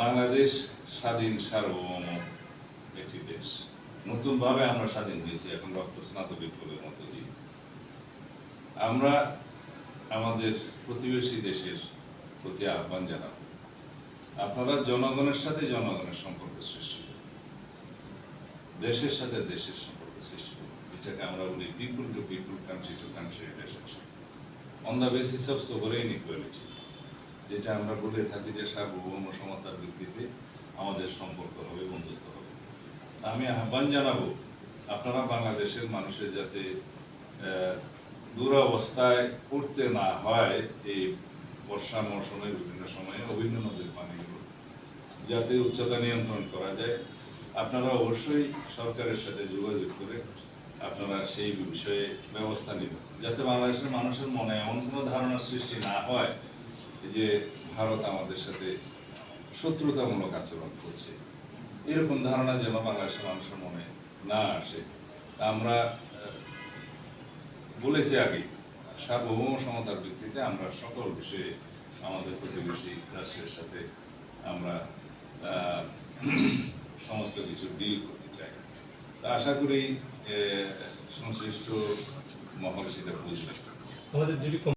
বাংলাদেশ স্বাধীন সার্বভৌম একটি দেশ। নতুনভাবে আমরা স্বাধীন হয়েছি, এখন রক্ত স্নাত বিপ্লবের মধ্য দিয়ে। আমরা আমাদের প্রতিবেশী দেশের প্রতি আহ্বান জানাব। আপনারা জনগণের সাথে জনগণের সম্পর্ক সৃষ্টি করুন। দেশের সাথে দেশের সম্পর্ক সৃষ্টি করুন। এটাকে আমরা বলি people to people country to country relationship on the basis of sovereign equality যেটা আমরা বলে থাকি যে সার্বভৌম সমতার ভিত্তিতে আমাদের সম্পর্ক হবে, বন্ধুত্ব হবে। আমি আহ্বান জানাব, আপনারা বাংলাদেশের মানুষের যাতে দুরবস্থায় পড়তে না হয় এই বর্ষা মৌসুমের বিভিন্ন সময়ে অভিন্ন নদীর পানিগুলো, যাতে উচ্চতা নিয়ন্ত্রণ করা যায়। আপনারা অবশ্যই সরকারের সাথে যোগাযোগ করে আপনারা সেই বিষয়ে ব্যবস্থা নেবেন, যাতে বাংলাদেশের মানুষের মনে এমন কোনো ধারণা সৃষ্টি না হয় যে ভারত আমাদের সাথে শত্রুতামূলক আচরণ করছে। এরকম ধারণা যেন বাংলাদেশের মানুষের মনে না আসে। আমরা বলেছি আগে, সার্বভৌম সমতার ভিত্তিতে আমরা সকল বিষয়ে আমাদের প্রতিবেশী রাষ্ট্রের সাথে আমরা সমস্ত কিছু ডিল করতে চাই। তা আশা করি সংশ্লিষ্ট মহল সেটা বুঝবে